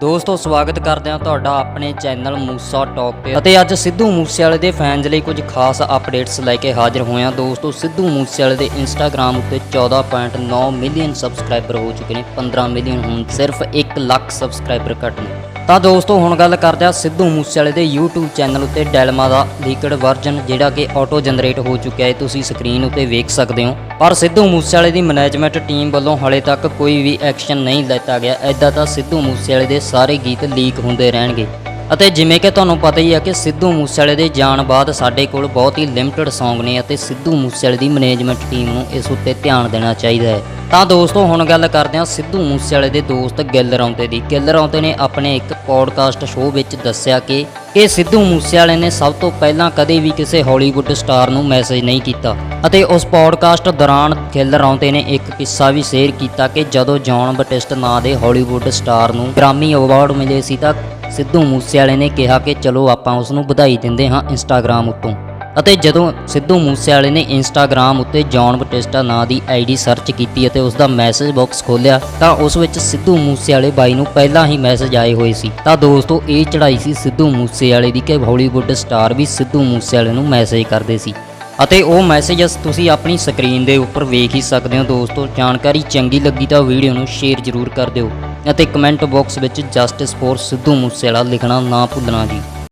ਦੋਸਤੋ, ਸਵਾਗਤ ਕਰਦੇ ਹਾਂ ਤੁਹਾਡਾ ਆਪਣੇ ਚੈਨਲ ਮੂਸਾ ਟਾਕ ਤੇ। ਅਤੇ ਅੱਜ ਸਿੱਧੂ ਮੂਸੇਵਾਲੇ ਦੇ ਫੈਨਸ ਲਈ ਕੁਝ ਖਾਸ ਅਪਡੇਟਸ ਲੈ ਕੇ ਹਾਜ਼ਰ ਹੋਏ ਹਾਂ। ਦੋਸਤੋ, ਸਿੱਧੂ ਮੂਸੇਵਾਲੇ ਦੇ ਇੰਸਟਾਗ੍ਰam ਉੱਤੇ 14.9 ਮਿਲੀਅਨ ਸਬਸਕ੍ਰਾਈਬਰ ਹੋ ਚੁੱਕੇ ਨੇ 15 ਮਿਲੀਅਨ ਹੁਣ ਸਿਰਫ 1 ਲੱਖ ਸਬਸਕ੍ਰਾਈਬਰ ਘੱਟ ਨੇ। ਤਾਂ ਦੋਸਤੋ, ਹੁਣ ਗੱਲ ਕਰਦੇ ਹਾਂ ਸਿੱਧੂ ਮੂਸੇਵਾਲੇ ਦੇ YouTube ਚੈਨਲ ਉੱਤੇ ਡੈਲਮਾ ਦਾ ਲੀਕਡ ਵਰਜ਼ਨ, ਜਿਹੜਾ ਕਿ ਆਟੋ ਜਨਰੇਟ ਹੋ ਚੁੱਕਿਆ ਹੈ। ਤੁਸੀਂ ਸਕਰੀਨ ਉੱਤੇ ਵੇਖ ਸਕਦੇ ਹੋ। ਪਰ ਸਿੱਧੂ ਮੂਸੇਵਾਲੇ ਦੀ ਮੈਨੇਜਮੈਂਟ ਟੀਮ ਵੱਲੋਂ ਹਾਲੇ ਤੱਕ ਕੋਈ ਵੀ ਐਕਸ਼ਨ ਨਹੀਂ ਲਿੱਤਾ ਗਿਆ। ਐਦਾਂ ਤਾਂ ਸਿੱਧੂ ਮੂਸੇਵਾਲੇ ਦੇ ਸਾਰੇ ਗੀਤ ਲੀਕ ਹੁੰਦੇ ਰਹਿਣਗੇ। ਅਤੇ ਜਿਵੇਂ ਕਿ ਤੁਹਾਨੂੰ ਪਤਾ ਹੀ ਹੈ ਕਿ ਸਿੱਧੂ ਮੂਸੇਵਾਲੇ ਦੇ ਜਾਣ ਬਾਅਦ ਸਾਡੇ ਕੋਲ ਬਹੁਤ ਹੀ ਲਿਮਟਿਡ Song ਨੇ ਅਤੇ ਸਿੱਧੂ ਮੂਸੇਵਾਲੇ ਦੀ ਮੈਨੇਜਮੈਂਟ ਟੀਮ ਨੂੰ ਇਸ ਉੱਤੇ ਧਿਆਨ ਦੇਣਾ ਚਾਹੀਦਾ ਹੈ। ਤਾਂ ਦੋਸਤੋ, ਹੁਣ ਗੱਲ ਕਰਦੇ ਹਾਂ ਸਿੱਧੂ ਮੂਸੇਵਾਲੇ ਦੇ ਦੋਸਤ ਗਿੱਲ ਰੌਂਤੇ ਦੀ। ਗਿੱਲ ਰੌਂਤੇ ਨੇ ਆਪਣੇ ਇੱਕ ਪੋਡਕਾਸਟ ਸ਼ੋਅ ਵਿੱਚ ਦੱਸਿਆ ਕਿ ਕਿ ਸਿੱਧੂ ਮੂਸੇਵਾਲੇ ਨੇ ਸਭ ਤੋਂ ਪਹਿਲਾਂ ਕਦੇ ਵੀ ਕਿਸੇ ਹਾਲੀਵੁੱਡ ਸਟਾਰ ਨੂੰ ਮੈਸੇਜ ਨਹੀਂ ਕੀਤਾ ਅਤੇ ਉਸ ਪੋਡਕਾਸਟ ਦੌਰਾਨ ਗਿੱਲ ਰੌਂਤੇ ਨੇ ਇੱਕ ਕਿੱਸਾ ਵੀ ਸ਼ੇਅਰ ਕੀਤਾ ਕਿ ਜਦੋਂ ਜੌਨ ਬਟਿਸਟ ਨਾਂ ਦੇ ਹਾਲੀਵੁੱਡ ਸਟਾਰ ਨੂੰ ਗ੍ਰਾਮੀ ਅਵਾਰਡ ਮਿਲੇ ਸੀ ਤਾਂ ਸਿੱਧੂ ਮੂਸੇਵਾਲੇ ਨੇ ਕਿਹਾ ਕਿ ਚਲੋ ਆਪਾਂ ਉਸ ਨੂੰ ਵਧਾਈ ਦਿੰਦੇ ਹਾਂ ਇੰਸਟਾਗ੍ਰam ਉੱਤੋਂ। ਅਤੇ ਜਦੋਂ ਸਿੱਧੂ ਮੂਸੇਵਾਲੇ ਨੇ ਇੰਸਟਾਗ੍ਰam ਉੱਤੇ ਜੌਨ ਬਟਿਸਟਾ ਨਾਂ ਦੀ ਆਈਡੀ ਸਰਚ ਕੀਤੀ ਅਤੇ ਉਸ ਦਾ ਮੈਸੇਜ ਬਾਕਸ ਖੋਲ੍ਹਿਆ, ਤਾਂ ਉਸ ਵਿੱਚ ਸਿੱਧੂ ਮੂਸੇਵਾਲੇ ਬਾਈ ਨੂੰ ਪਹਿਲਾਂ ਹੀ ਮੈਸੇਜ ਆਏ ਹੋਏ ਸੀ। ਤਾਂ ਦੋਸਤੋ, ਇਹ ਚੜਾਈ ਸੀ ਸਿੱਧੂ ਮੂਸੇਵਾਲੇ ਦੀ ਕਿ ਹਾਲੀਵੁੱਡ ਸਟਾਰ ਵੀ ਸਿੱਧੂ ਮੂਸੇਵਾਲੇ ਨੂੰ ਮੈਸੇਜ ਕਰਦੇ ਸੀ। ਅਤੇ ਉਹ ਮੈਸੇਜਸ ਤੁਸੀਂ ਆਪਣੀ ਸਕਰੀਨ ਦੇ ਉੱਪਰ ਵੇਖ ਹੀ ਸਕਦੇ ਹੋ ਦੋਸਤੋ। ਜਾਣਕਾਰੀ ਚੰਗੀ ਲੱਗੀ ਤਾਂ ਵੀਡੀਓ ਨੂੰ ਸ਼ੇਅਰ ਜ਼ਰੂਰ ਕਰ ਦਿਓ। ਅਤੇ ਕਮੈਂਟ ਬਾਕਸ ਵਿੱਚ ਜਸਟਿਸ ਫੋਰ ਸਿੱਧੂ ਮੂਸੇਵਾਲਾ ਲਿਖਣਾ ਨਾ ਭੁੱਲਣਾ ਜੀ।